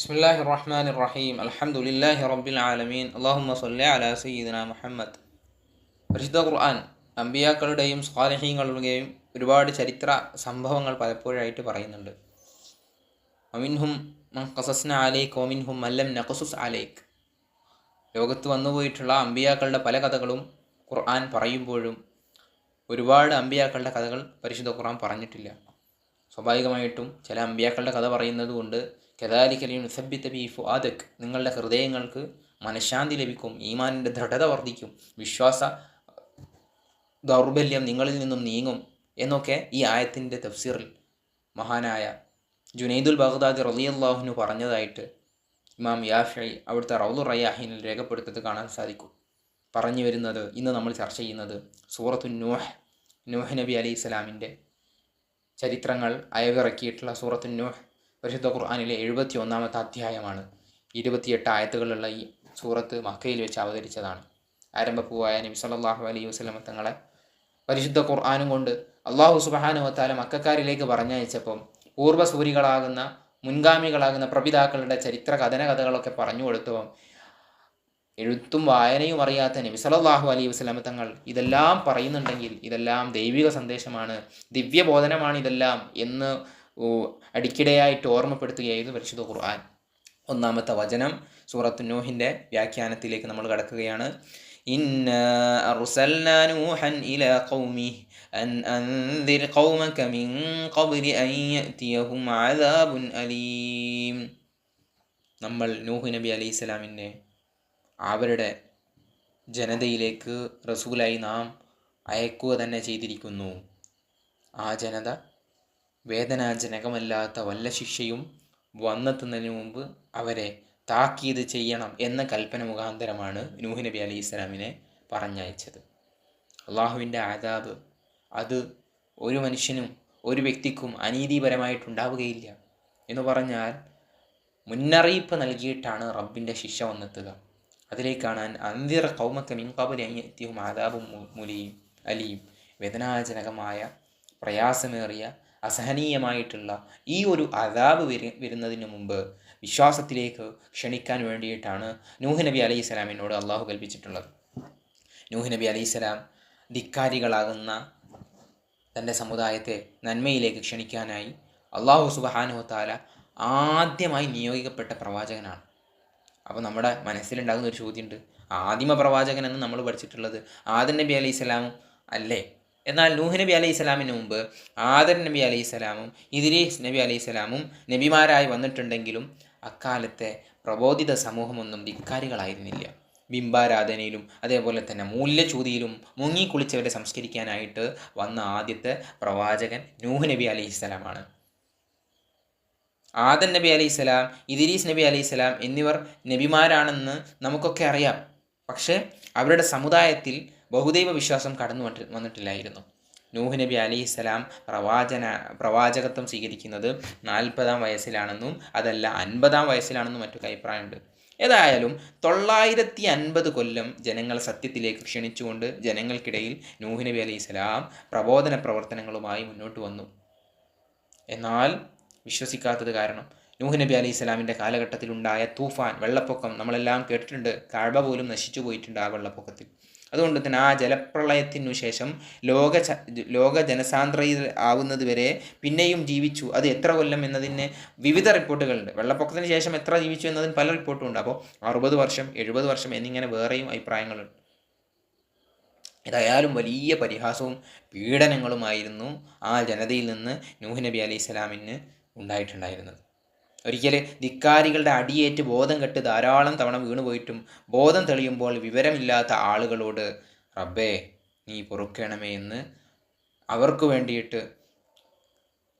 بسم الله الرحمن الرحيم الحمد لله رب العالمين اللهم صل على سيدنا മുഹമ്മദ് പരിശുദ്ധ ഖുർആൻ അമ്പിയാക്കളുടെയും സ്വാലഹീങ്ങളുടെയും ഒരുപാട് ചരിത്ര സംഭവങ്ങൾ പലപ്പോഴായിട്ട് പറയുന്നുണ്ട് ഒമിൻഹും കസസ്ന അലൈക്ക് ഒമിൻഹും മല്ലം നഖസുസ് അലൈക്ക് ലോകത്ത് വന്നുപോയിട്ടുള്ള അമ്പിയാക്കളുടെ പല കഥകളും ഖുർആൻ പറയുമ്പോഴും ഒരുപാട് അമ്പിയാക്കളുടെ കഥകൾ പരിശുദ്ധ ഖുർആൻ പറഞ്ഞിട്ടില്ല സ്വാഭാവികമായിട്ടും ചില അമ്പിയാക്കളുടെ കഥ പറയുന്നത് കൊണ്ട് കഥാലിക്കലിയും നിസബിത്ത ബി ഫുആദക് നിങ്ങളുടെ ഹൃദയങ്ങൾക്ക് മനഃശാന്തി ലഭിക്കും. ഈമാനിന്റെ ദൃഢത വർദ്ധിക്കും. വിശ്വാസ ദൗർബല്യം നിങ്ങളിൽ നിന്നും നീങ്ങും എന്നൊക്കെ ഈ ആയത്തിന്റെ തഫ്സീറിൽ മഹാനായ ജുനൈദുൽ ബഗ്ദാദി റലിയല്ലാഹുനു പറഞ്ഞതായിട്ട് ഇമാം യാഫി അവിടുത്തെ റൗലു റയാഹിനിൽ രേഖപ്പെടുത്തത് കാണാൻ സാധിക്കും. പറഞ്ഞു വരുന്നത് ഇന്ന് നമ്മൾ ചർച്ച ചെയ്യുന്നത് സൂറത്തു നൂഹ് നൂഹ് നബി അലൈഹി സ്വലാമിന്റെ ചരിത്രങ്ങൾ അയവിറക്കിയിട്ടുള്ള സൂറത്തു നൂഹ്. പരിശുദ്ധ ഖുർആാനിലെ എഴുപത്തി ഒന്നാമത്തെ അധ്യായമാണ്. ഇരുപത്തിയെട്ട് ആയത്തുകളുള്ള ഈ സൂറത്ത് മക്കയിൽ വെച്ച് അവതരിച്ചതാണ്. ആരംഭപ്പൂവായ നബി സല്ലല്ലാഹു അലൈഹി വസ്ലമ തങ്ങളെ പരിശുദ്ധ ഖുർആാനും കൊണ്ട് അള്ളാഹു സുബാനുവത്താല മക്കാരിലേക്ക് പറഞ്ഞയച്ചപ്പം പൂർവസൂരികളാകുന്ന മുൻഗാമികളാകുന്ന പ്രപിതാക്കളുടെ ചരിത്ര കഥന കഥകളൊക്കെ പറഞ്ഞു കൊടുത്തപ്പം എഴുത്തും വായനയും അറിയാത്ത നബി സല്ലല്ലാഹു അലൈഹി വസല്ലമ തങ്ങൾ ഇതെല്ലാം പറയുന്നുണ്ടെങ്കിൽ ഇതെല്ലാം ദൈവിക സന്ദേശമാണ്. ദിവ്യബോധനമാണ് ഇതെല്ലാം എന്ന് അടിക്കിടെയായിട്ട് ഓർമ്മപ്പെടുത്തുകയായിരുന്നു പരിശുദ്ധ ഖുർആൻ. ഒന്നാമത്തെ വചനം സൂറത്ത് നൂഹിന്റെ വ്യാഖ്യാനത്തിലേക്ക് നമ്മൾ കടക്കുകയാണ്. അലീം. നമ്മൾ നൂഹ് നബി അലൈഹി സ്വലാമിനെ അവരുടെ ജനതയിലേക്ക് റസൂലായി നാം അയക്കുക തന്നെ ചെയ്തിരിക്കുന്നു. ആ ജനത വേദനാജനകമല്ലാത്ത വല്ല ശിക്ഷയും വന്നെത്തുന്നതിന് മുമ്പ് അവരെ താക്കീത് ചെയ്യണം എന്ന കൽപ്പന മുഖാന്തരമാണ് നൂഹ് നബി അലൈഹി ഇസ്ലാമിനെ പറഞ്ഞയച്ചത്. അള്ളാഹുവിന്റെ ആദാബ് അത് ഒരു മനുഷ്യനും ഒരു വ്യക്തിക്കും അനീതിപരമായിട്ടുണ്ടാവുകയില്ല എന്ന് പറഞ്ഞാൽ മുന്നറിയിപ്പ് നൽകിയിട്ടാണ് റബ്ബിന്റെ ശിക്ഷ വന്നെത്തുക. അതിലേക്കാണ് അന്തിർ കൗമക്ക മിൻകാബലി അയ്യത്യവും ആദാബും മുലിയും അലിയും വേദനാജനകമായ പ്രയാസമേറിയ അസഹനീയമായിട്ടുള്ള ഈ ഒരു അതാബ് വരു വരുന്നതിന് മുമ്പ് വിശ്വാസത്തിലേക്ക് ക്ഷണിക്കാൻ വേണ്ടിയിട്ടാണ് നൂഹ് നബി അലൈഹി സ്വലാമിനോട് അള്ളാഹു കൽപ്പിച്ചിട്ടുള്ളത്. നൂഹ് നബി അലൈഹി സ്വലാം ധിക്കാരികളാകുന്ന തന്റെ സമുദായത്തെ നന്മയിലേക്ക് ക്ഷണിക്കാനായി അള്ളാഹു സുബഹാനു താല ആദ്യമായി നിയോഗിക്കപ്പെട്ട പ്രവാചകനാണ്. അപ്പോൾ നമ്മുടെ മനസ്സിലുണ്ടാകുന്ന ഒരു ചോദ്യമുണ്ട് ആദിമ പ്രവാചകൻ എന്ന് നമ്മൾ പഠിച്ചിട്ടുള്ളത് ആദം നബി അലൈഹി സ്വലാമും അല്ലേ? എന്നാൽ നൂഹ് നബി അലൈഹി സ്വലാമിന് മുമ്പ് ആദർ നബി അലൈഹി സ്വലാമും ഇദ്രീസ് നബി അലൈഹി സ്വലാമും നബിമാരായി വന്നിട്ടുണ്ടെങ്കിലും അക്കാലത്തെ പ്രബോധിത സമൂഹമൊന്നും ധിക്കാരികളായിരുന്നില്ല. ബിംബാരാധനയിലും അതേപോലെ തന്നെ മൂല്യചൂതിയിലും മുങ്ങിക്കുളിച്ചവരെ സംസ്കരിക്കാനായിട്ട് വന്ന ആദ്യത്തെ പ്രവാചകൻ നൂഹ് നബി അലൈഹി സ്വലാമാണ്. ആദൻ നബി അലൈഹി സ്വലാം ഇദിരീസ് നബി അലൈഹി സ്വലാം എന്നിവർ നബിമാരാണെന്ന് നമുക്കൊക്കെ അറിയാം. പക്ഷേ അവരുടെ സമുദായത്തിൽ ബഹുദൈവ വിശ്വാസം കടന്നു വന്നിട്ടില്ലായിരുന്നു. നൂഹ് നബി അലി സ്വലാം പ്രവാചന പ്രവാചകത്വം സ്വീകരിക്കുന്നത് നാൽപ്പതാം വയസ്സിലാണെന്നും അതല്ല അൻപതാം വയസ്സിലാണെന്നും മറ്റൊക്കെ അഭിപ്രായമുണ്ട്. ഏതായാലും തൊള്ളായിരത്തി അൻപത് കൊല്ലം ജനങ്ങൾ സത്യത്തിലേക്ക് ക്ഷണിച്ചുകൊണ്ട് ജനങ്ങൾക്കിടയിൽ നൂഹ് നബി അലി പ്രബോധന പ്രവർത്തനങ്ങളുമായി മുന്നോട്ട് വന്നു. എന്നാൽ വിശ്വസിക്കാത്തത് കാരണം നൂഹ് നബി അലൈഹി സ്വലാമിന്റെ കാലഘട്ടത്തിലുണ്ടായ തൂഫാൻ വെള്ളപ്പൊക്കം നമ്മളെല്ലാം കേട്ടിട്ടുണ്ട്. കാഴ്ബ പോലും നശിച്ചു പോയിട്ടുണ്ട് ആ വെള്ളപ്പൊക്കത്തിൽ. അതുകൊണ്ട് തന്നെ ആ ജലപ്രളയത്തിനു ശേഷം ലോക ലോക ജനസാന്ദ്രത ആവുന്നതുവരെ പിന്നെയും ജീവിച്ചു. അത് എത്ര കൊല്ലം എന്നതിന് വിവിധ റിപ്പോർട്ടുകളുണ്ട്. വെള്ളപ്പൊക്കത്തിന് ശേഷം എത്ര ജീവിച്ചു എന്നതിന് പല റിപ്പോർട്ടും ഉണ്ട്. അപ്പോൾ അറുപത് വർഷം എഴുപത് വർഷം എന്നിങ്ങനെ വേറെയും അഭിപ്രായങ്ങളുണ്ട്. ഏതായാലും വലിയ പരിഹാസവും പീഡനങ്ങളുമായിരുന്നു ആ ജനതയിൽ നിന്ന് നൂഹ് നബി അലൈഹി സ്വലാമിന് ഉണ്ടായിട്ടുണ്ടായിരുന്നത്. ഒരിക്കൽ ധിക്കാരികളുടെ അടിയേറ്റ് ബോധം കെട്ട് ധാരാളം തവണ വീണുപോയിട്ടും ബോധം തെളിയുമ്പോൾ വിവരമില്ലാത്ത ആളുകളോട് റബ്ബേ നീ പൊറുക്കണമേ എന്ന് അവർക്ക് വേണ്ടിയിട്ട്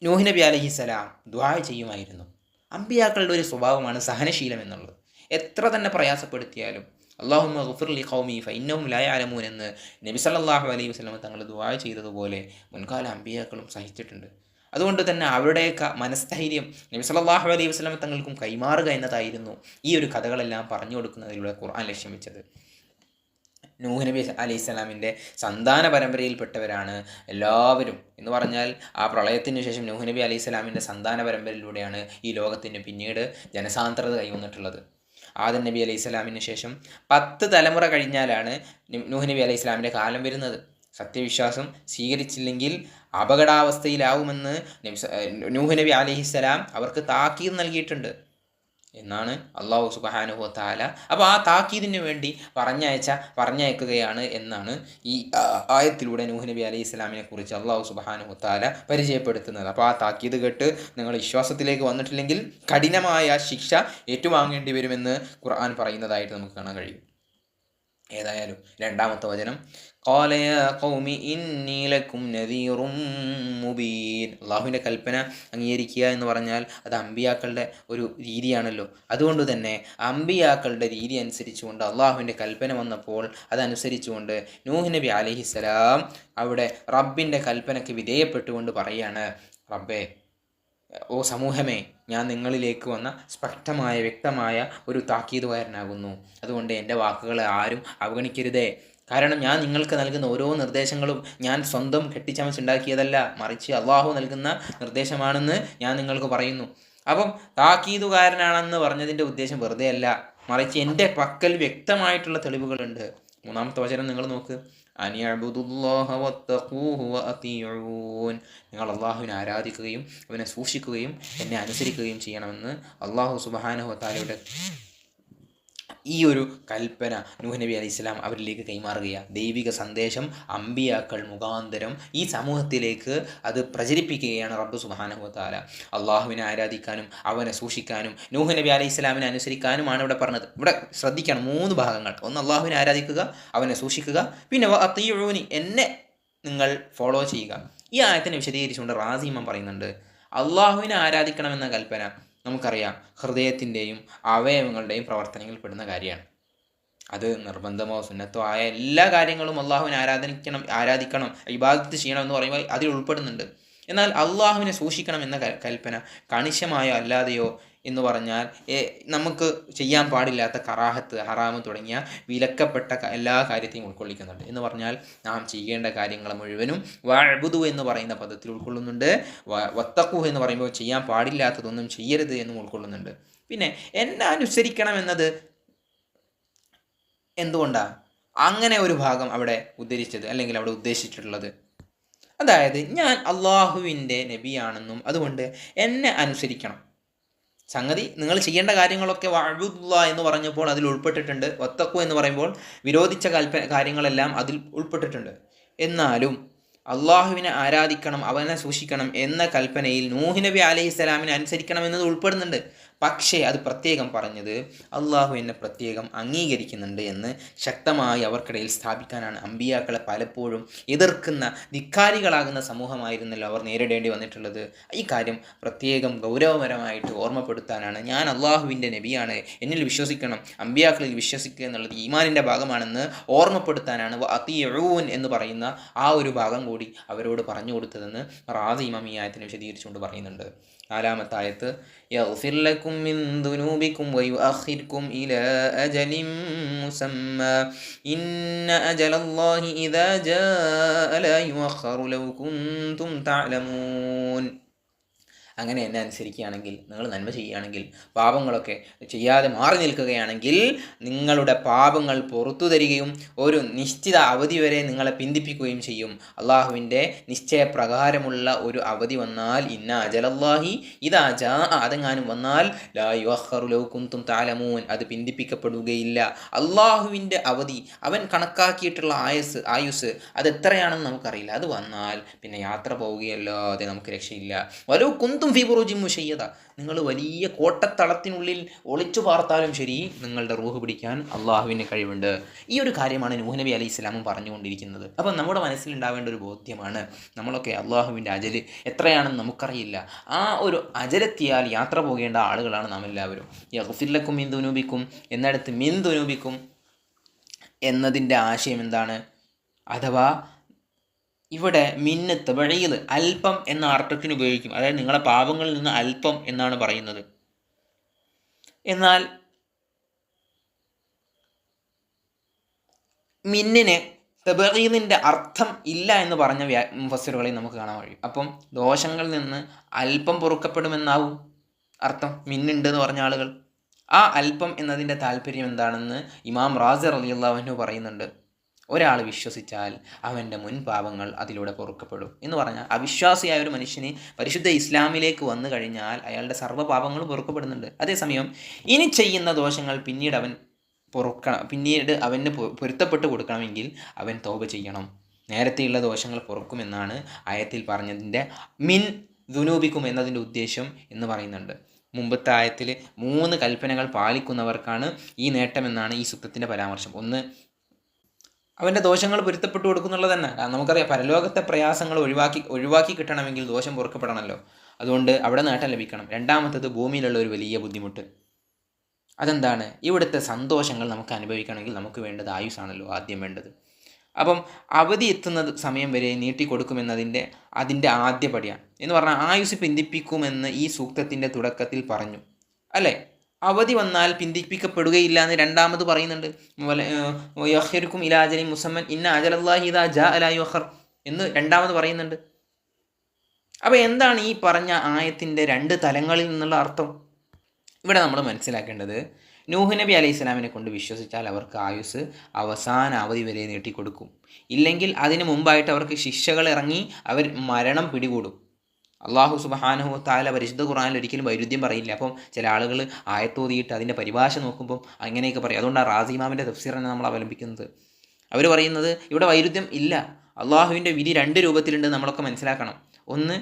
നൂഹ് നബി അലഹിസലാം ദ്വായ ചെയ്യുമായിരുന്നു. അമ്പിയാക്കളുടെ ഒരു സ്വഭാവമാണ് സഹനശീലം എന്നുള്ളത്. എത്ര തന്നെ പ്രയാസപ്പെടുത്തിയാലും അള്ളാഹു ഗഫുർലി ഖൗമി ഫൈനവും ലായ അലമൂൻ എന്ന് നബി സല്ലാഹു അലൈഹി വസ്ലം തങ്ങൾ ദ്വായ ചെയ്തതുപോലെ മുൻകാല അമ്പിയാക്കളും സഹിച്ചിട്ടുണ്ട്. അതുകൊണ്ട് തന്നെ അവരുടെയൊക്കെ മനസ്ഥൈര്യം നബി സല്ലല്ലാഹു അലൈഹി വസല്ലം തങ്ങൾക്കും കൈമാറുക എന്നതായിരുന്നു ഈ ഒരു കഥകളെല്ലാം പറഞ്ഞു കൊടുക്കുന്നതിലൂടെ ഖുർആൻ ലക്ഷ്യം വെച്ചത്. നൂഹ് നബി അലൈഹി സ്വലാമിന്റെ സന്താന പരമ്പരയിൽപ്പെട്ടവരാണ് എല്ലാവരും. എന്ന് പറഞ്ഞാൽ ആ പ്രളയത്തിന് ശേഷം നൂഹ് നബി അലൈഹി സ്വലാമിന്റെ സന്താന പരമ്പരയിലൂടെയാണ് ഈ ലോകത്തിന് പിന്നീട് ജനസാന്ദ്രത കൈവന്നിട്ടുള്ളത്. ആദൻ നബി അലൈഹി സ്വലാമിന് ശേഷം പത്ത് തലമുറ കഴിഞ്ഞാലാണ് നൂഹ് നബി അലൈഹി സ്വലാമിന്റെ കാലം വരുന്നത്. സത്യവിശ്വാസം സ്വീകരിച്ചില്ലെങ്കിൽ അപകടാവസ്ഥയിലാവുമെന്ന് നൂഹ് നബി അലൈഹിസ്സലാം അവർക്ക് താക്കീത് നൽകിയിട്ടുണ്ട്. എന്നാണ് അള്ളാഹു സുബാനുഹു താല അപ്പോൾ ആ താക്കീതിന് വേണ്ടി പറഞ്ഞയച്ച പറഞ്ഞയക്കുകയാണ് എന്നാണ് ഈ ആയത്തിലൂടെ നൂഹ് നബി അലൈഹി ഇസ്ലാമിനെ കുറിച്ച് അള്ളാഹു സുബാനുഹു താല പരിചയപ്പെടുത്തുന്നത്. അപ്പോൾ ആ താക്കീത് കേട്ട് നിങ്ങൾ വിശ്വാസത്തിലേക്ക് വന്നിട്ടില്ലെങ്കിൽ കഠിനമായ ശിക്ഷ ഏറ്റുവാങ്ങേണ്ടി വരുമെന്ന് ഖുർആൻ പറയുന്നതായിട്ട് നമുക്ക് കാണാൻ കഴിയും. ഏതായാലും രണ്ടാമത്തെ വചനം കോല കൗമി ഇന്നീലക്കും നദീറും മുബീൻ. അള്ളാഹുവിന്റെ കൽപ്പന അംഗീകരിക്കുക എന്ന് പറഞ്ഞാൽ അത് അമ്പിയാക്കളുടെ ഒരു രീതിയാണല്ലോ. അതുകൊണ്ട് തന്നെ അമ്പിയാക്കളുടെ രീതി അനുസരിച്ചുകൊണ്ട് അള്ളാഹുവിന്റെ കൽപ്പന വന്നപ്പോൾ അതനുസരിച്ചുകൊണ്ട് നൂഹ് നബി അലഹിസ്സലാം അവിടെ റബ്ബിന്റെ കൽപ്പനയ്ക്ക് വിധേയപ്പെട്ടുകൊണ്ട് പറയാണ് റബ്ബേ ഓ സമൂഹമേ ഞാൻ നിങ്ങളിലേക്ക് വന്ന സ്പഷ്ടമായ വ്യക്തമായ ഒരു താക്കീതുകാരനാകുന്നു. അതുകൊണ്ട് എന്റെ വാക്കുകളെ ആരും അവഗണിക്കരുതേ. കാരണം ഞാൻ നിങ്ങൾക്ക് നൽകുന്ന ഓരോ നിർദ്ദേശങ്ങളും ഞാൻ സ്വന്തം കെട്ടിച്ചമച്ചുണ്ടാക്കിയതല്ല മറിച്ച് അള്ളാഹു നൽകുന്ന നിർദ്ദേശമാണെന്ന് ഞാൻ നിങ്ങൾക്ക് പറയുന്നു. അപ്പം താക്കീതുകാരനാണെന്ന് പറഞ്ഞതിന്റെ ഉദ്ദേശം വെറുതെ അല്ല മറിച്ച് എന്റെ പക്കൽ വ്യക്തമായിട്ടുള്ള തെളിവുകളുണ്ട്. മൂന്നാമത്തെ വചനം നിങ്ങൾ നോക്ക്. നിങ്ങൾ അള്ളാഹുവിനെ ആരാധിക്കുകയും അവനെ സൂക്ഷിക്കുകയും എന്നെ അനുസരിക്കുകയും ചെയ്യണമെന്ന് അള്ളാഹു താലയുടെ ഈ ഒരു കൽപ്പന നൂഹ് നബി അലൈഹി ഇസ്ലാം അവരിലേക്ക് കൈമാറുകയാണ്. ദൈവിക സന്ദേശം അമ്പിയാക്കൾ മുഖാന്തരം ഈ സമൂഹത്തിലേക്ക് അത് പ്രചരിപ്പിക്കുകയാണ് റബ്ബ് സുബാനഹുത്താല അള്ളാഹുവിനെ ആരാധിക്കാനും അവനെ സൂക്ഷിക്കാനും നൂഹ് നബി അലൈഹി ഇസ്ലാമിനെ അനുസരിക്കാനുമാണ് ഇവിടെ പറഞ്ഞത്. ഇവിടെ ശ്രദ്ധിക്കണം മൂന്ന് ഭാഗങ്ങൾ. ഒന്ന് അള്ളാഹുവിനെ ആരാധിക്കുക അവനെ സൂക്ഷിക്കുക. പിന്നെ അത്തയ്യൂനി എന്നെ നിങ്ങൾ ഫോളോ ചെയ്യുക. ഈ ആയത്തിനെ വിശദീകരിച്ചുകൊണ്ട് റാസിമം പറയുന്നുണ്ട് അള്ളാഹുവിനെ ആരാധിക്കണമെന്ന കൽപ്പന നമുക്കറിയാം ഹൃദയത്തിന്റെയും അവയവങ്ങളുടെയും പ്രവർത്തനങ്ങളിൽ പെടുന്ന കാര്യമാണ്. അത് നിർബന്ധമോ സുന്നത്തോ ആയ എല്ലാ കാര്യങ്ങളും അള്ളാഹുവിനെ ആരാധനിക്കണം ആരാധിക്കണം ഇബാദത്ത് ചെയ്യണം എന്ന് പറയുമ്പോൾ അതിൽ ഉൾപ്പെടുന്നുണ്ട്. എന്നാൽ അള്ളാഹുവിനെ സൂക്ഷിക്കണം എന്ന കൽപ്പന കണിശമായോ അല്ലാതെയോ എന്ന് പറഞ്ഞാൽ നമുക്ക് ചെയ്യാൻ പാടില്ലാത്ത കറാഹത്ത് ഹറാമ് തുടങ്ങിയ വിലക്കപ്പെട്ട എല്ലാ കാര്യത്തെയും ഉൾക്കൊള്ളിക്കുന്നുണ്ട്. എന്ന് പറഞ്ഞാൽ നാം ചെയ്യേണ്ട കാര്യങ്ങൾ മുഴുവനും വഅബുദു എന്ന് പറയുന്ന പദത്തിൽ ഉൾക്കൊള്ളുന്നുണ്ട്. വത്തക്കു എന്ന് പറയുമ്പോൾ ചെയ്യാൻ പാടില്ലാത്തതൊന്നും ചെയ്യരുത് എന്നും ഉൾക്കൊള്ളുന്നുണ്ട്. പിന്നെ എന്നെ അനുസരിക്കണം എന്നത് എന്തുകൊണ്ടാണ് അങ്ങനെ ഒരു ഭാഗം അവിടെ ഉദ്ധരിച്ചത് അല്ലെങ്കിൽ അവിടെ ഉദ്ദേശിച്ചിട്ടുള്ളത്. അതായത് ഞാൻ അള്ളാഹുവിന്റെ നബിയാണെന്നും അതുകൊണ്ട് എന്നെ അനുസരിക്കണം. സംഗതി നിങ്ങൾ ചെയ്യേണ്ട കാര്യങ്ങളൊക്കെ വഴുതുള്ള എന്ന് പറഞ്ഞപ്പോൾ അതിൽ ഉൾപ്പെട്ടിട്ടുണ്ട്. ഒത്തക്കു എന്ന് പറയുമ്പോൾ വിരോധിച്ച കൽപ്പ കാര്യങ്ങളെല്ലാം അതിൽ ഉൾപ്പെട്ടിട്ടുണ്ട്. എന്നാലും അള്ളാഹുവിനെ ആരാധിക്കണം അവനെ സൂക്ഷിക്കണം എന്ന കൽപ്പനയിൽ നൂഹ് നബി അലൈഹി സ്വലാമിനെ അനുസരിക്കണം എന്നത് ഉൾപ്പെടുന്നുണ്ട്. പക്ഷേ അത് പ്രത്യേകം പറഞ്ഞത് അള്ളാഹു എന്നെ പ്രത്യേകം അംഗീകരിക്കുന്നുണ്ട് എന്ന് ശക്തമായി അവർക്കിടയിൽ സ്ഥാപിക്കാനാണ്. അമ്പിയാക്കളെ പലപ്പോഴും എതിർക്കുന്ന ധിക്കാരികളാകുന്ന സമൂഹമായിരുന്നല്ലോ അവർ നേരിടേണ്ടി വന്നിട്ടുള്ളത്. ഈ കാര്യം പ്രത്യേകം ഗൗരവപരമായിട്ട് ഓർമ്മപ്പെടുത്താനാണ് ഞാൻ അള്ളാഹുവിന്റെ നബിയാണ്. എന്നിൽ വിശ്വസിക്കണം. അമ്പിയാക്കളിൽ വിശ്വസിക്കുക എന്നുള്ളത് ഈമാനിന്റെ ഭാഗമാണെന്ന് ഓർമ്മപ്പെടുത്താനാണ്. അത്തിയൂൻ എന്ന് പറയുന്ന ആ ഒരു ഭാഗം കൂടി അവരോട് പറഞ്ഞു കൊടുത്തതെന്ന് റാദി ഇമാമിയായത്തിന് വിശദീകരിച്ചുകൊണ്ട് പറയുന്നുണ്ട്. يغفر لكم من ذنوبكم ويؤخركم إلى أجل مسمى إن أجل الله إذا جاء لا يؤخر لو كنتم تعلمون അങ്ങനെ എന്നെ അനുസരിക്കുകയാണെങ്കിൽ നിങ്ങൾ നന്മ ചെയ്യുകയാണെങ്കിൽ പാപങ്ങളൊക്കെ ചെയ്യാതെ മാറി നിൽക്കുകയാണെങ്കിൽ നിങ്ങളുടെ പാപങ്ങൾ പുറത്തു തരികയും ഒരു നിശ്ചിത അവധി വരെ നിങ്ങളെ പിന്തിപ്പിക്കുകയും ചെയ്യും. അള്ളാഹുവിന്റെ നിശ്ചയപ്രകാരമുള്ള ഒരു അവധി വന്നാൽ ഇന്ന അജലല്ലാഹി ഇതാ ജാ അതെങ്ങാനും വന്നാൽ ലാ യുഹറു ലൗ കുന്തും താലമൂൻ അത് പിന്തിപ്പിക്കപ്പെടുകയില്ല. അള്ളാഹുവിന്റെ അവധി അവൻ കണക്കാക്കിയിട്ടുള്ള ആയുസ് ആയുസ് അത് എത്രയാണെന്ന് നമുക്കറിയില്ല. അത് വന്നാൽ പിന്നെ യാത്ര പോവുകയല്ലാതെ നമുക്ക് രക്ഷയില്ല. വലോ കുന്തും ഫിബുറുജി മുഷയ്യത നിങ്ങൾ വലിയ കോട്ടത്തളത്തിനുള്ളിൽ ഒളിച്ചു പാർത്താലും ശരി നിങ്ങളുടെ റൂഹ് പിടിക്കാൻ അള്ളാഹുവിന് കഴിവുണ്ട്. ഈ ഒരു കാര്യമാണ് നൂഹ് നബി അലൈഹി ഇസ്ലാമും പറഞ്ഞുകൊണ്ടിരിക്കുന്നത്. അപ്പം നമ്മുടെ മനസ്സിലുണ്ടാവേണ്ട ഒരു ബോധ്യമാണ് നമ്മളൊക്കെ അള്ളാഹുവിന്റെ അജൽ എത്രയാണെന്ന് നമുക്കറിയില്ല. ആ ഒരു അജലെത്തിയാൽ യാത്ര പോകേണ്ട ആളുകളാണ് നാം എല്ലാവരും. യഹുഫില്ലക്കും മിൻ ദുനൂബിക്കും എന്നിടത്ത് മിൻ ദുനൂബിക്കും എന്നതിന്റെ ആശയം എന്താണ്? അഥവാ ഇവിടെ മിന്നത്ത് വഴിയിൽ അല്പം എന്ന അർത്ഥത്തിന് ഉപയോഗിക്കും. അതായത് നിങ്ങളുടെ പാപങ്ങളിൽ നിന്ന് അല്പം എന്നാണ് പറയുന്നത്. എന്നാൽ മിന്നിന് തെബറീദിന്റെ അർത്ഥം ഇല്ല എന്ന് പറഞ്ഞ വ്യാ നമുക്ക് കാണാൻ കഴിയും. അപ്പം ദോഷങ്ങളിൽ നിന്ന് അല്പം പൊറുക്കപ്പെടുമെന്നാവും അർത്ഥം. മിന്നുണ്ട് എന്ന് പറഞ്ഞ ആളുകൾ. ആ അല്പം എന്നതിന്റെ താല്പര്യം എന്താണെന്ന് ഇമാം റാസർ അലി അള്ളാഹുനു പറയുന്നുണ്ട്. ഒരാൾ വിശ്വസിച്ചാൽ അവന്റെ മുൻപാപങ്ങൾ അതിലൂടെ പൊറുക്കപ്പെടും. എന്ന് പറഞ്ഞാൽ അവിശ്വാസിയായ ഒരു മനുഷ്യന് പരിശുദ്ധ ഇസ്ലാമിലേക്ക് വന്നു കഴിഞ്ഞാൽ അയാളുടെ സർവപാപങ്ങളും പൊറുക്കപ്പെടുന്നുണ്ട്. അതേസമയം ഇനി ചെയ്യുന്ന ദോഷങ്ങൾ പിന്നീട് അവൻ പൊറുക്കണം പിന്നീട് അവന് പൊരുത്തപ്പെട്ട് കൊടുക്കണമെങ്കിൽ അവൻ തോപ ചെയ്യണം. നേരത്തെയുള്ള ദോഷങ്ങൾ പൊറുക്കുമെന്നാണ് ആയത്തിൽ പറഞ്ഞതിന്റെ മിൻ ദുനൂപിക്കും എന്നതിന്റെ ഉദ്ദേശം എന്ന് പറയുന്നുണ്ട്. മുമ്പത്തെ ആയത്തിൽ മൂന്ന് കൽപ്പനകൾ പാലിക്കുന്നവർക്കാണ് ഈ നേട്ടമെന്നാണ് ഈ സുത്തത്തിന്റെ പരാമർശം. ഒന്ന് അവന്റെ ദോഷങ്ങൾ പൊരുത്തപ്പെട്ടു കൊടുക്കുന്നുള്ളത് തന്നെ. നമുക്കറിയാം പരലോകത്തെ പ്രയാസങ്ങൾ ഒഴിവാക്കി ഒഴിവാക്കി കിട്ടണമെങ്കിൽ ദോഷം പൊറുക്കപ്പെടണമല്ലോ. അതുകൊണ്ട് അവിടെ നേട്ടം ലഭിക്കണം. രണ്ടാമത്തത് ഭൂമിയിലുള്ള ഒരു വലിയ ബുദ്ധിമുട്ട്. അതെന്താണ്? ഇവിടുത്തെ സന്തോഷങ്ങൾ നമുക്ക് അനുഭവിക്കണമെങ്കിൽ നമുക്ക് വേണ്ടത് ആയുസാണല്ലോ ആദ്യം വേണ്ടത്. അപ്പം അവധി എത്തുന്ന സമയം വരെ നീട്ടിക്കൊടുക്കുമെന്നതിന്റെ അതിന്റെ ആദ്യ പടിയാണ്. എന്ന് പറഞ്ഞാൽ ആയുസ് പിന്തിപ്പിക്കുമെന്ന് ഈ സൂക്തത്തിന്റെ തുടക്കത്തിൽ പറഞ്ഞു. അല്ലേ? അവധി വന്നാൽ പിന്തിപ്പിക്കപ്പെടുകയില്ല എന്ന് രണ്ടാമത് പറയുന്നുണ്ട്. യഹ്യർക്കും ഇലാജലി മുസമ്മൻ ഇന്ന അജലല്ലാഹിദ ജാ അലാ എന്ന് രണ്ടാമത് പറയുന്നുണ്ട്. അപ്പോൾ എന്താണ് ഈ പറഞ്ഞ ആയത്തിന്റെ രണ്ട് തലങ്ങളിൽ നിന്നുള്ള അർത്ഥം? ഇവിടെ നമ്മൾ മനസ്സിലാക്കേണ്ടത് നൂഹ് നബി അലൈഹി സ്വലാമിനെ കൊണ്ട് വിശ്വസിച്ചാൽ അവർക്ക് ആയുസ് അവസാന അവധി വരെ നീട്ടിക്കൊടുക്കും. ഇല്ലെങ്കിൽ അതിനു മുമ്പായിട്ട് അവർക്ക് ശിക്ഷകൾ ഇറങ്ങി അവർ മരണം പിടികൂടും. അള്ളാഹു സുബഹാനഹു താല പരിശുദ്ധ ഖുറാനിൽ ഒരിക്കലും വൈരുദ്ധ്യം പറയില്ല. അപ്പം ചില ആളുകൾ ആയത്തോതിയിട്ട് അതിന്റെ പരിഭാഷ നോക്കുമ്പോൾ അങ്ങനെയൊക്കെ പറയും. അതുകൊണ്ടാണ് റാസിമാമിന്റെ തഫ്സീറിനെ നമ്മൾ അവലംബിക്കുന്നത്. അവർ പറയുന്നത് ഇവിടെ വൈരുദ്ധ്യം ഇല്ല. അള്ളാഹുവിന്റെ വിധി രണ്ട് രൂപത്തിലുണ്ട് നമ്മളൊക്കെ മനസ്സിലാക്കണം. ഒന്ന്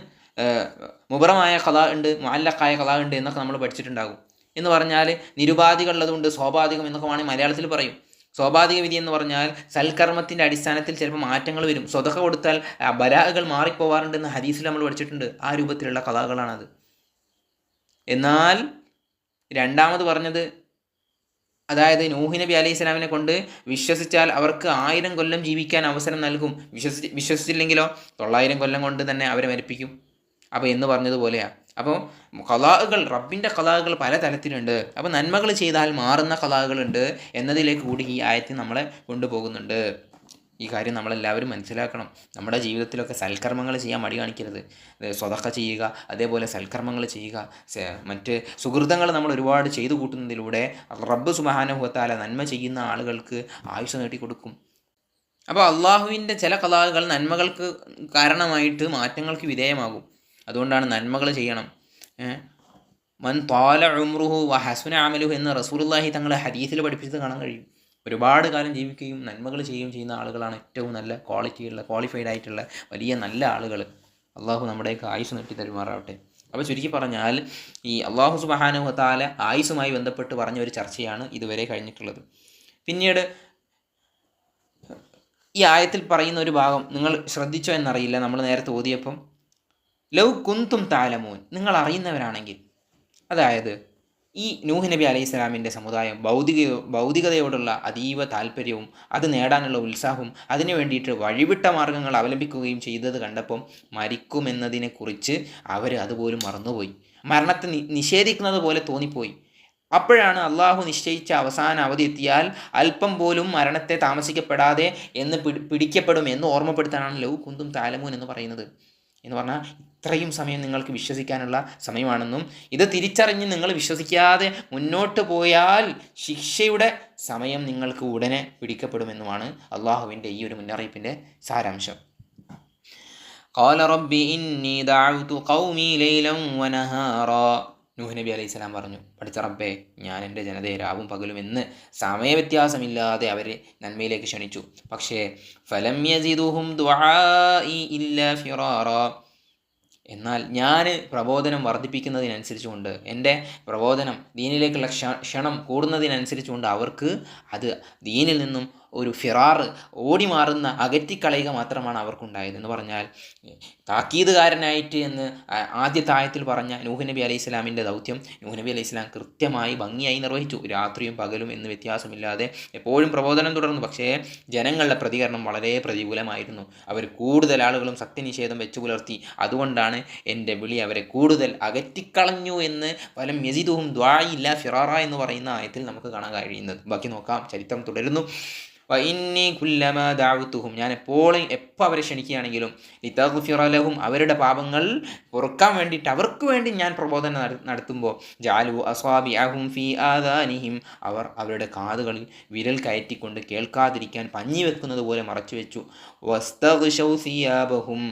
മുബറമായ കഥ ഉണ്ട് മാലക്കായ കഥ ഉണ്ട് എന്നൊക്കെ നമ്മൾ പഠിച്ചിട്ടുണ്ടാകും. എന്ന് പറഞ്ഞാൽ നിരുപാധികളുള്ളതുകൊണ്ട് സ്വാഭാവികം എന്നൊക്കെ വേണമെങ്കിൽ മലയാളത്തിൽ പറയും. സ്വാഭാവിക വിധി എന്ന് പറഞ്ഞാൽ സൽക്കർമ്മത്തിന്റെ അടിസ്ഥാനത്തിൽ ചിലപ്പോൾ മാറ്റങ്ങൾ വരും. സ്വതക കൊടുത്താൽ ബരാഹകൾ മാറിപ്പോവാറുണ്ടെന്ന് ഹദീസിൽ നമ്മൾ പഠിച്ചിട്ടുണ്ട്. ആ രൂപത്തിലുള്ള കഥകളാണത്. എന്നാൽ രണ്ടാമത് പറഞ്ഞത് അതായത് നൂഹി നബി അലൈഹി സ്വലാമിനെ കൊണ്ട് വിശ്വസിച്ചാൽ അവർക്ക് ആയിരം കൊല്ലം ജീവിക്കാൻ അവസരം നൽകും. വിശ്വസി വിശ്വസിച്ചില്ലെങ്കിലോ തൊള്ളായിരം കൊല്ലം കൊണ്ട് തന്നെ അവരെ മരിപ്പിക്കും. അപ്പോൾ എന്ന് പറഞ്ഞതുപോലെയാണ് അപ്പോൾ കലാഹുകൾ റബ്ബിന്റെ കലാഹുകൾ പല തരത്തിലുണ്ട് അപ്പോൾ നന്മകൾ ചെയ്താൽ മാറുന്ന കലാഹുകളുണ്ട് എന്നതിലേക്ക് കൂടി ഈ ആയത്തിൽ നമ്മളെ കൊണ്ടുപോകുന്നുണ്ട്. ഈ കാര്യം നമ്മളെല്ലാവരും മനസ്സിലാക്കണം. നമ്മുടെ ജീവിതത്തിലൊക്കെ സൽക്കർമ്മങ്ങൾ ചെയ്യാൻ മടി കാണിക്കരുത്. സ്വതക്ക ചെയ്യുക അതേപോലെ സൽക്കർമ്മങ്ങൾ ചെയ്യുക. മറ്റ് സുഹൃതങ്ങൾ നമ്മൾ ഒരുപാട് ചെയ്തു കൂട്ടുന്നതിലൂടെ റബ്ബ് സുബഹാനുഭവത്താല നന്മ ചെയ്യുന്ന ആളുകൾക്ക് ആയുസ് നേടിക്കൊടുക്കും. അപ്പോൾ അള്ളാഹുവിന്റെ ചില കലാകൾ നന്മകൾക്ക് കാരണമായിട്ട് മാറ്റങ്ങൾക്ക് വിധേയമാകും. അതുകൊണ്ടാണ് നന്മകൾ ചെയ്യണം? മൻ താല ഉമ്രുഹു വ ഹസുന അമലുഹു എന്ന് റസൂലുള്ളാഹി തങ്ങളെ ഹദീസിൽ പഠിപ്പിച്ചത് കാണാൻ കഴിയും. ഒരുപാട് കാലം ജീവിക്കുകയും നന്മകൾ ചെയ്യുകയും ചെയ്യുന്ന ആളുകളാണ് ഏറ്റവും നല്ല ക്വാളിറ്റിയുള്ള ക്വാളിഫൈഡ് ആയിട്ടുള്ള വലിയ നല്ല ആളുകൾ അള്ളാഹു നമ്മുടെയൊക്കെ ആയുസ് നീട്ടി തരുമാറാവട്ടെ. അപ്പോൾ ചുരുക്കി പറഞ്ഞാൽ ഈ അള്ളാഹു സുബഹാനുഹ താല ആയുസുമായി ബന്ധപ്പെട്ട് പറഞ്ഞ ഒരു ചർച്ചയാണ് ഇതുവരെ കഴിഞ്ഞിട്ടുള്ളത്. പിന്നീട് ഈ ആയത്തിൽ പറയുന്ന ഒരു ഭാഗം നിങ്ങൾ ശ്രദ്ധിച്ചോ എന്നറിയില്ല. നമ്മൾ നേരത്തെ ഓതിയപ്പം ലവ് കുന്തും താലമോൻ. നിങ്ങൾ അറിയുന്നവരാണെങ്കിൽ അതായത് ഈ നൂഹ് നബി അലൈഹി സ്വലാമിന്റെ സമുദായം ഭൗതിക ഭൗതികതയോടുള്ള അതീവ താല്പര്യവും അത് നേടാനുള്ള ഉത്സാഹവും അതിനു വേണ്ടിയിട്ട് വഴിവിട്ട മാർഗങ്ങൾ അവലംബിക്കുകയും ചെയ്തത് കണ്ടപ്പം മരിക്കുമെന്നതിനെക്കുറിച്ച് അവർ അതുപോലും മറന്നുപോയി. മരണത്തെ നിഷേധിക്കുന്നത് പോലെ തോന്നിപ്പോയി. അപ്പോഴാണ് അള്ളാഹു നിശ്ചയിച്ച അവസാന അവധി എത്തിയാൽ അല്പം പോലും മരണത്തെ താമസിക്കപ്പെടാതെ എന്ന് പിടിക്കപ്പെടും എന്ന് ഓർമ്മപ്പെടുത്താനാണ് ലൗ കുന്തും താലമൂൻ എന്ന് പറയുന്നത്. എന്ന് പറഞ്ഞാൽ ഇത്രയും സമയം നിങ്ങൾക്ക് വിശ്വസിക്കാനുള്ള സമയമാണെന്നും ഇത് തിരിച്ചറിഞ്ഞ് നിങ്ങൾ വിശ്വസിക്കാതെ മുന്നോട്ട് പോയാൽ ശിക്ഷയുടെ സമയം നിങ്ങൾക്ക് ഉടനെ പിടിക്കപ്പെടുമെന്നുമാണ് അള്ളാഹുവിൻ്റെ ഈ ഒരു മുന്നറിയിപ്പിൻ്റെ സാരാംശം قال رب إني دعوت قومي ليلا ونهارا നൂഹ് നബി അലൈഹി സ്വലാം പറഞ്ഞു പഠിച്ച റബ്ബേ ഞാൻ എന്റെ ജനതയെ രാവും പകലും എന്ന് സമയവ്യത്യാസമില്ലാതെ അവരെ നന്മയിലേക്ക് ക്ഷണിച്ചു. പക്ഷേ ഫലം ഇല്ല ഫിറാറ. എന്നാൽ ഞാൻ പ്രബോധനം വർദ്ധിപ്പിക്കുന്നതിനനുസരിച്ചുകൊണ്ട് എന്റെ പ്രബോധനം ദീനിലേക്കുള്ള ക്ഷണം കൂടുന്നതിനനുസരിച്ചുകൊണ്ട് അവർക്ക് അത് ദീനിൽ നിന്നും ഒരു ഫിറാറ് ഓടിമാറുന്ന അകറ്റിക്കളയുക മാത്രമാണ് അവർക്കുണ്ടായത് എന്ന് പറഞ്ഞാൽ താക്കീതുകാരനായിട്ട് എന്ന് ആദ്യ താഴത്തിൽ പറഞ്ഞ നൂഹ് നബി അലൈഹി സ്വലാമിന്റെ ദൗത്യം നൂഹ് നബി അലൈഹി സ്വലാം കൃത്യമായി ഭംഗിയായി നിർവഹിച്ചു. രാത്രിയും പകലും എന്ന് വ്യത്യാസമില്ലാതെ എപ്പോഴും പ്രബോധനം തുടർന്നു. പക്ഷേ ജനങ്ങളുടെ പ്രതികരണം വളരെ പ്രതികൂലമായിരുന്നു. അവർ കൂടുതൽ ആളുകളും സത്യനിഷേധം വെച്ചു പുലർത്തി. അതുകൊണ്ടാണ് എന്റെ വിളി അവരെ കൂടുതൽ അകറ്റിക്കളഞ്ഞു എന്ന് പല യസിദുഹും ദ്വായില്ല ഫിറാറ എന്ന് പറയുന്ന ആയത്തിൽ നമുക്ക് കാണാൻ കഴിയുന്നത്. ബാക്കി നോക്കാം. ചരിത്രം തുടരുന്നു. വൈന്നി കുല്ലമ ദാവുത്തുഹും ഞാൻ എപ്പോഴും എപ്പോൾ അവരെ ക്ഷണിക്കുകയാണെങ്കിലും ലിതഗ്ഫിറലഹും അവരുടെ പാപങ്ങൾ പൊറുക്കാൻ വേണ്ടിയിട്ട് അവർക്ക് വേണ്ടി ഞാൻ പ്രബോധനം നടത്തുമ്പോൾ ജാലു അസ്വാബി അഹും ഫി ആദാനിഹിം. അവർ അവരുടെ കാതുകളിൽ വിരൽ കയറ്റിക്കൊണ്ട് കേൾക്കാതിരിക്കാൻ പഞ്ഞി വെക്കുന്നത് പോലെ മറച്ചു വെച്ചു സിയാബഹും.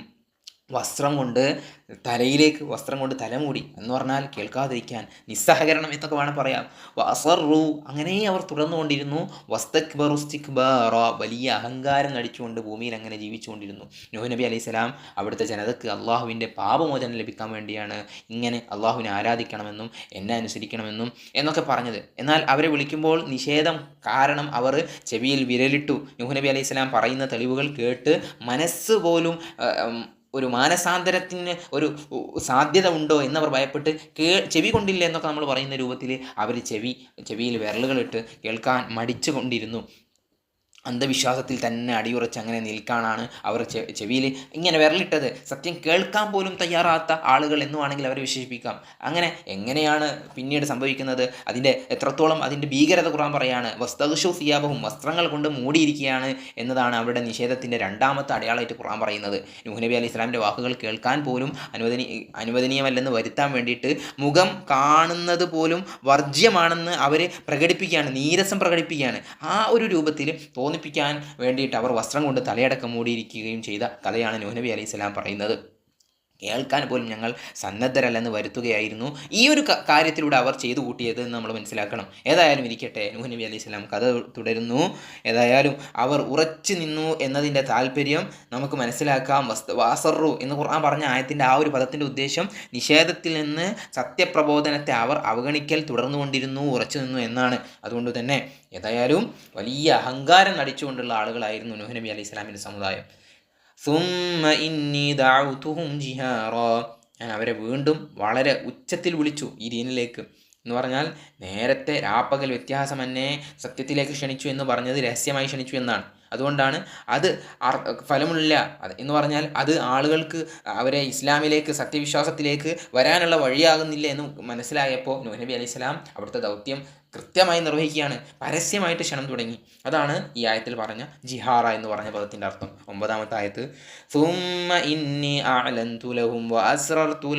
വസ്ത്രം കൊണ്ട് തലയിലേക്ക് വസ്ത്രം കൊണ്ട് തലമൂടി എന്ന് പറഞ്ഞാൽ കേൾക്കാതിരിക്കാൻ നിസ്സഹകരണം എന്നൊക്കെ വേണം പറയാം. വസറു അങ്ങനെ അവർ തുടർന്നുകൊണ്ടിരുന്നു. വസ്തക്ബറുസ്തിക്ബാറ വലിയ അഹങ്കാരം നടിച്ചുകൊണ്ട് ഭൂമിയിൽ അങ്ങനെ ജീവിച്ചുകൊണ്ടിരുന്നു. നൂഹ് നബി അലൈഹി സ്വലാം അവിടുത്തെ ജനതക്ക് അള്ളാഹുവിന്റെ പാപമോചനം ലഭിക്കാൻ വേണ്ടിയാണ് ഇങ്ങനെ അള്ളാഹുവിനെ ആരാധിക്കണമെന്നും എന്നെ അനുസരിക്കണമെന്നും എന്നൊക്കെ പറഞ്ഞത്. എന്നാൽ അവരെ വിളിക്കുമ്പോൾ നിഷേധം കാരണം അവർ ചെവിയിൽ വിരലിട്ടു. നബി അലൈഹി സ്വലാം പറയുന്ന തെളിവുകൾ കേട്ട് മനസ്സ് പോലും ഒരു മാനസാന്തരത്തിന് ഒരു സാധ്യത ഉണ്ടോ എന്നവർ ഭയപ്പെട്ട് കേ ചെവി കൊണ്ടില്ല എന്നൊക്കെ നമ്മൾ പറയുന്ന രൂപത്തിൽ അവർ ചെവി ചെവിയിൽ വിരലുകളിട്ട് കേൾക്കാൻ മടിച്ചു കൊണ്ടിരുന്നു. അന്ധവിശ്വാസത്തിൽ തന്നെ അടിയുറച്ച് അങ്ങനെ നിൽക്കാനാണ് അവർ ചെവിയിൽ ഇങ്ങനെ വിരലിട്ടത്. സത്യം കേൾക്കാൻ പോലും തയ്യാറാത്ത ആളുകൾ എന്നുവാണെങ്കിൽ അവരെ വിശേഷിപ്പിക്കാം. അങ്ങനെ എങ്ങനെയാണ് പിന്നീട് സംഭവിക്കുന്നത്? അതിന്റെ എത്രത്തോളം അതിന്റെ ഭീകരത കുറാൻ പറയാണ് വസ്തകുഷു സിയാബഹും വസ്ത്രങ്ങൾ കൊണ്ട് മൂടിയിരിക്കുകയാണ് എന്നതാണ് അവരുടെ നിഷേധത്തിന്റെ രണ്ടാമത്തെ അടയാളമായിട്ട് ഖുറാൻ പറയുന്നത്. നുഹുനബി അലി ഇസ്ലാമിന്റെ വാക്കുകൾ കേൾക്കാൻ പോലും അനുവദനീ അനുവദനീയമല്ലെന്ന് വരുത്താൻ വേണ്ടിയിട്ട് മുഖം കാണുന്നത് പോലും വർജ്യമാണെന്ന് അവർ പ്രകടിപ്പിക്കുകയാണ് നീരസം പ്രകടിപ്പിക്കുകയാണ്. ആ ഒരു രൂപത്തിൽ തോന്നിപ്പിക്കാൻ വേണ്ടിയിട്ട് അവർ വസ്ത്രം കൊണ്ട് തലയടക്കം മൂടിയിരിക്കുകയും ചെയ്ത കഥയാണ് നൂഹ്നബി അലൈഹി സ്വലാം പറയുന്നത്. കേൾക്കാൻ പോലും ഞങ്ങൾ സന്നദ്ധരല്ലെന്ന് വരുത്തുകയായിരുന്നു. ഈ ഒരു കാര്യത്തിലൂടെ അവർ ചെയ്തു കൂട്ടിയത് എന്ന് നമ്മൾ മനസ്സിലാക്കണം. ഏതായാലും ഇരിക്കട്ടെ നൂഹ് നബി അലൈഹി സ്വലാം കഥ തുടരുന്നു. ഏതായാലും അവർ ഉറച്ചു നിന്നു എന്നതിന്റെ താല്പര്യം നമുക്ക് മനസ്സിലാക്കാം. വാസറു എന്ന് ഖുർആൻ പറഞ്ഞ ആയത്തിന്റെ ആ ഒരു പദത്തിന്റെ ഉദ്ദേശം നിഷേധത്തിൽ നിന്ന് സത്യപ്രബോധനത്തെ അവർ അവഗണിക്കൽ തുടർന്നുകൊണ്ടിരുന്നു ഉറച്ചു നിന്നു എന്നാണ്. അതുകൊണ്ട് തന്നെ ഏതായാലും വലിയ അഹങ്കാരം നടിച്ചുകൊണ്ടുള്ള ആളുകളായിരുന്നു നൂഹ് നബി അലൈഹി സ്വലാമിന്റെ സമുദായം. ഇന്നി ഞാൻ അവരെ വീണ്ടും വളരെ ഉച്ചത്തിൽ വിളിച്ചു ഈ ദീനിലേക്ക്. എന്ന് പറഞ്ഞാൽ നേരത്തെ രാപ്പകൽ വ്യത്യാസം എന്നെ സത്യത്തിലേക്ക് ക്ഷണിച്ചു എന്ന് പറഞ്ഞത് രഹസ്യമായി ക്ഷണിച്ചു എന്നാണ്. അതുകൊണ്ടാണ് അത് ഫലമുള്ള എന്ന് പറഞ്ഞാൽ അത് ആളുകൾക്ക് അവരെ ഇസ്ലാമിലേക്ക് സത്യവിശ്വാസത്തിലേക്ക് വരാനുള്ള വഴിയാകുന്നില്ല എന്ന് മനസ്സിലായപ്പോൾ നൂഹ് അലൈഹി സ്വലാം അവിടുത്തെ ദൗത്യം കൃത്യമായി നിർവഹിക്കുകയാണ്. പരസ്യമായിട്ട് ക്ഷണം തുടങ്ങി. അതാണ് ഈ ആയത്തിൽ പറഞ്ഞ ജിഹാറ എന്ന് പറഞ്ഞ പദത്തിന്റെ അർത്ഥം. ഒമ്പതാമത്തെ ആയത്ത് സുമ ഇന്നി ആലന്തുലഹും തുലഹും വഅസ്റർതു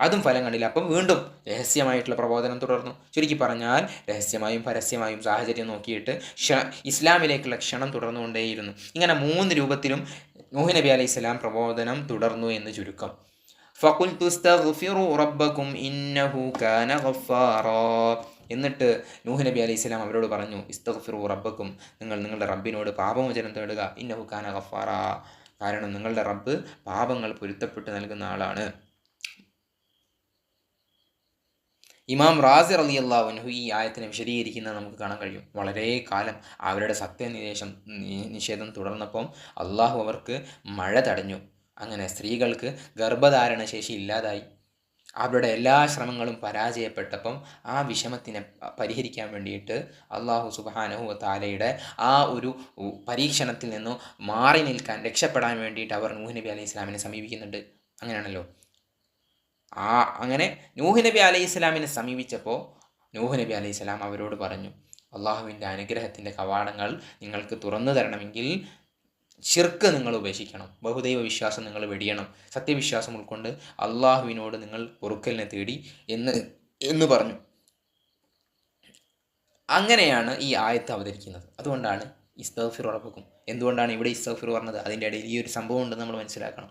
അതും ഫലം കണ്ടില്ല. അപ്പം വീണ്ടും രഹസ്യമായിട്ടുള്ള പ്രബോധനം തുടർന്നു. ചുരുക്കി പറഞ്ഞാൽ രഹസ്യമായും പരസ്യമായും സാഹചര്യം നോക്കിയിട്ട് ഇസ്ലാമിലേക്കുള്ള ക്ഷണം തുടർന്നുകൊണ്ടേയിരുന്നു. ഇങ്ങനെ മൂന്ന് രൂപത്തിലും നൂഹ് നബി അലൈഹി സ്വലാം പ്രബോധനം തുടർന്നു എന്ന് ചുരുക്കം. ഫകുൽത്തു റബ്ബകും ഇന്നഹു കാന എന്നിട്ട് നൂഹ് നബി അലൈഹി ഇസ്ലാം അവരോട് പറഞ്ഞു ഇസ്തഗ്ഫിറു റബ്ബക്കും. നിങ്ങൾ നിങ്ങളുടെ റബ്ബിനോട് പാപമോചനം തേടുക. ഇന്നഹു കാന ഗഫാറ കാരണം നിങ്ങളുടെ റബ്ബ് പാപങ്ങൾ പൊരുത്തപ്പെട്ട് നൽകുന്ന ആളാണ്. ഇമാം റാസി അലി അള്ളാഹുനഹു ഈ ആയത്തിനെ വിശദീകരിക്കുന്നത് നമുക്ക് കാണാൻ കഴിയും. വളരെ കാലം അവരുടെ സത്യനിഷേധം നിഷേധം തുടർന്നപ്പം അള്ളാഹു അവർക്ക് മഴ തടഞ്ഞു. അങ്ങനെ സ്ത്രീകൾക്ക് ഗർഭധാരണ ശേഷി ഇല്ലാതായി. അവരുടെ എല്ലാ ശ്രമങ്ങളും പരാജയപ്പെട്ടപ്പം ആ വിഷമത്തിനെ പരിഹരിക്കാൻ വേണ്ടിയിട്ട് അള്ളാഹു സുബാനഹു താലയുടെ ആ ഒരു പരീക്ഷണത്തിൽ നിന്നും മാറി നിൽക്കാൻ രക്ഷപ്പെടാൻ വേണ്ടിയിട്ട് അവർ നൂഹ് നബി അലൈഹി ഇസ്ലാമിനെ സമീപിക്കുന്നുണ്ട്. അങ്ങനെയാണല്ലോ. ആ അങ്ങനെ നൂഹ് നബി അലൈഹി ഇസ്ലാമിനെ സമീപിച്ചപ്പോൾ നൂഹ് നബി അലൈഹി ഇസ്ലാം അവരോട് പറഞ്ഞു അള്ളാഹുവിന്റെ അനുഗ്രഹത്തിന്റെ കവാടങ്ങൾ നിങ്ങൾക്ക് തുറന്നു തരണമെങ്കിൽ ഷിർക്ക് നിങ്ങൾ ഉപേക്ഷിക്കണം. ബഹുദൈവ വിശ്വാസം നിങ്ങൾ വെടിയണം. സത്യവിശ്വാസം ഉൾക്കൊണ്ട് അള്ളാഹുവിനോട് നിങ്ങൾ ഒറുക്കലിനെ തേടി എന്ന് എന്ന് പറഞ്ഞു. അങ്ങനെയാണ് ഈ ആയത്ത് അവതരിക്കുന്നത്. അതുകൊണ്ടാണ് ഇസ്തഫിർ ഉറപ്പിക്കും. എന്തുകൊണ്ടാണ് ഇവിടെ ഇസ്തഫിർ പറഞ്ഞത്? അതിന്റെ ഇടയിൽ ഈ ഒരു സംഭവം ഉണ്ടെന്ന് നമ്മൾ മനസ്സിലാക്കണം.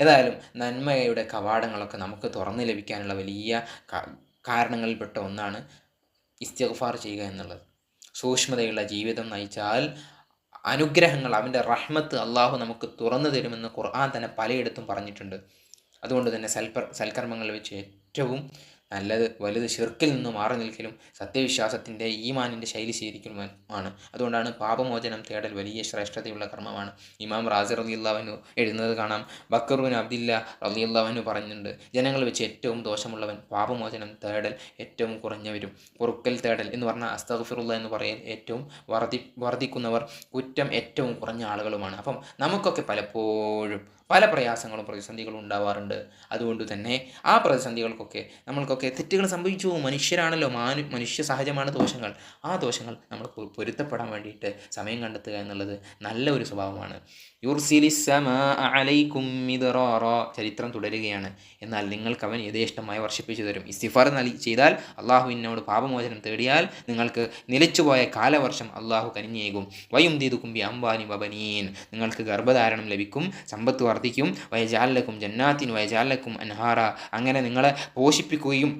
ഏതായാലും നന്മയുടെ കവാടങ്ങളൊക്കെ നമുക്ക് തുറന്നു ലഭിക്കാനുള്ള വലിയ കാരണങ്ങളിൽപ്പെട്ട ഒന്നാണ് ഇസ്തിഗ്ഫാർ ചെയ്യുക എന്നുള്ളത്. സൂക്ഷ്മതയുള്ള ജീവിതം നയിച്ചാൽ അനുഗ്രഹങ്ങൾ അവന്റെ റഹ്മത്ത് അള്ളാഹു നമുക്ക് തുറന്നു തരുമെന്ന് ഖുർആൻ തന്നെ പലയിടത്തും പറഞ്ഞിട്ടുണ്ട്. അതുകൊണ്ട് തന്നെ സൽപർ സൽക്കർമ്മങ്ങൾ വെച്ച് ഏറ്റവും നല്ലത് വലുത് ഷിർക്കിൽ നിന്ന് മാറി നിൽക്കലും സത്യവിശ്വാസത്തിന്റെ ഈമാനിന്റെ ശൈലി സ്വീകരിക്കലുമാണ് അതുകൊണ്ടാണ് പാപമോചനം തേടൽ വലിയ ശ്രേഷ്ഠതയുള്ള കർമ്മമാണ്. ഇമാം റാസി റലിയുള്ളവനു എഴുതുന്നത് കാണാം. ബക്കറുവിൻ അബ്ദില്ല റലിയുള്ളവനു പറഞ്ഞിട്ടുണ്ട് ജനങ്ങൾ വെച്ച് ഏറ്റവും ദോഷമുള്ളവൻ പാപമോചനം തേടൽ ഏറ്റവും കുറഞ്ഞവരും പൊറുക്കൽ തേടൽ എന്ന് പറഞ്ഞാൽ അസ്തഫിറുള്ള എന്ന് പറയൽ ഏറ്റവും വർദ്ധി വർദ്ധിക്കുന്നവർ കുറ്റം ഏറ്റവും കുറഞ്ഞ ആളുകളുമാണ്. അപ്പം നമുക്കൊക്കെ പലപ്പോഴും പല പ്രയാസങ്ങളും പ്രതിസന്ധികളും ഉണ്ടാവാറുണ്ട്. അതുകൊണ്ട് തന്നെ ആ പ്രതിസന്ധികൾക്കൊക്കെ നമ്മൾക്കൊക്കെ തെറ്റുകൾ സംഭവിച്ചു. മനുഷ്യരാണല്ലോ മാനു മനുഷ്യ സഹജമാണ് ദോഷങ്ങൾ. ആ ദോഷങ്ങൾ നമ്മൾ പൊരുത്തപ്പെടാൻ വേണ്ടിയിട്ട് സമയം കണ്ടെത്തുക എന്നുള്ളത് നല്ല ഒരു സ്വഭാവമാണ്. ചരിത്രം തുടരുകയാണ്. എന്നാൽ നിങ്ങൾക്ക് അവൻ യഥേഷ്ടമായി വർഷിപ്പിച്ചു തരും. ഇസ്തിഫാർ നൽകി ചെയ്താൽ അള്ളാഹുവിനോട് പാപമോചനം തേടിയാൽ നിങ്ങൾക്ക് നിലച്ചുപോയ കാലവർഷം അള്ളാഹു കനിഞ്ഞേകും. വയും ദീതുക്കും കുമ്പി അംബാനി വബനീൻ. നിങ്ങൾക്ക് ഗർഭധാരണം ലഭിക്കും സമ്പത്ത് വർദ്ധിക്കും. വയജാലക്കും ജന്നാത്തിൻ വയജാലക്കും അൻഹാറ. അങ്ങനെ നിങ്ങളെ പോഷിപ്പിക്കുകയും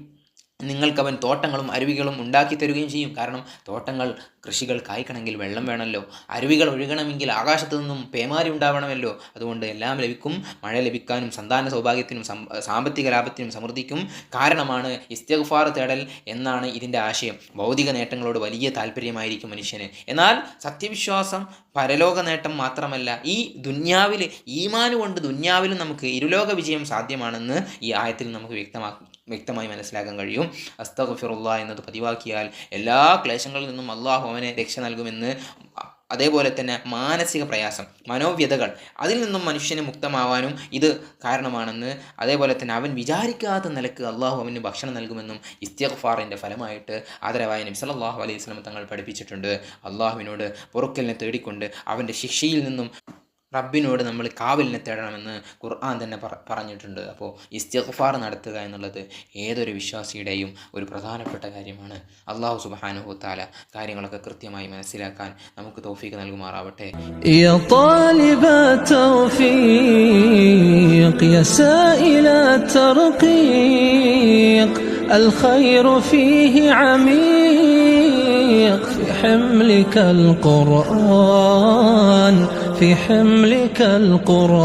നിങ്ങൾക്കവൻ തോട്ടങ്ങളും അരുവികളും ഉണ്ടാക്കി തരുകയും ചെയ്യും. കാരണം തോട്ടങ്ങൾ കൃഷികൾ കായ്ക്കണമെങ്കിൽ വെള്ളം വേണമല്ലോ. അരുവികൾ ഒഴുകണമെങ്കിൽ ആകാശത്തു നിന്നും പേമാരി ഉണ്ടാവണമല്ലോ. അതുകൊണ്ട് എല്ലാം ലഭിക്കും. മഴ ലഭിക്കാനും സന്താന സൗഭാഗ്യത്തിനും സാമ്പത്തിക ലാഭത്തിനും സമൃദ്ധിക്കും കാരണമാണ് ഇസ്തിഗ്ഫാർ തേടൽ എന്നാണ് ഇതിന്റെ ആശയം. ഭൗതിക നേട്ടങ്ങളോട് വലിയ താല്പര്യമായിരിക്കും മനുഷ്യന്. എന്നാൽ സത്യവിശ്വാസം പരലോക നേട്ടം മാത്രമല്ല ഈ ദുന്യാവിൽ ഈമാന് കൊണ്ട് ദുന്യാവിലും നമുക്ക് ഇരുലോക വിജയം സാധ്യമാണെന്ന് ഈ ആയത്തിൽ നമുക്ക് വ്യക്തമാക്കും വ്യക്തമായി മനസ്സിലാക്കാൻ കഴിയും. അസ്തഗ്ഫിറുള്ള എന്നത് പതിവാക്കിയാൽ എല്ലാ ക്ലേശങ്ങളിൽ നിന്നും അള്ളാഹു അവനെ രക്ഷ നൽകുമെന്ന് അതേപോലെ തന്നെ മാനസിക പ്രയാസം മനോവ്യതകൾ. അതിൽ നിന്നും മനുഷ്യന് മുക്തമാവാനും ഇത് കാരണമാണെന്ന് അതേപോലെ തന്നെ അവൻ വിചാരിക്കാത്ത നിലയ്ക്ക് അള്ളാഹു അവന് ഭക്ഷണം നൽകുമെന്നും ഇസ്തിഖ്ഫാറിന്റെ ഫലമായിട്ട് ആദരവായ നബി സല്ലല്ലാഹു അലൈഹി വസല്ലം തങ്ങൾ പഠിപ്പിച്ചിട്ടുണ്ട്. അള്ളാഹുവിനോട് പൊറുക്കലിനെ തേടിക്കൊണ്ട് അവന്റെ ശിക്ഷയിൽ നിന്നും റബ്ബിനോട് നമ്മൾ കാവലിനെ തേടണമെന്ന് ഖുർആൻ തന്നെ പറ പറഞ്ഞിട്ടുണ്ട് അപ്പോൾ ഇസ്തിഗ്ഫാർ നടത്തുക എന്നുള്ളത് ഏതൊരു വിശ്വാസിയുടെയും ഒരു പ്രധാനപ്പെട്ട കാര്യമാണ് അള്ളാഹു സുബ്ഹാനഹു താല കാര്യങ്ങളൊക്കെ കൃത്യമായി മനസ്സിലാക്കാൻ നമുക്ക് തോഫീക്ക് നൽകുമാറാവട്ടെ يا طالب التوفيق يا سائل الترقيق الخير فيه عميق في حملك القرآن في حملك القرآن.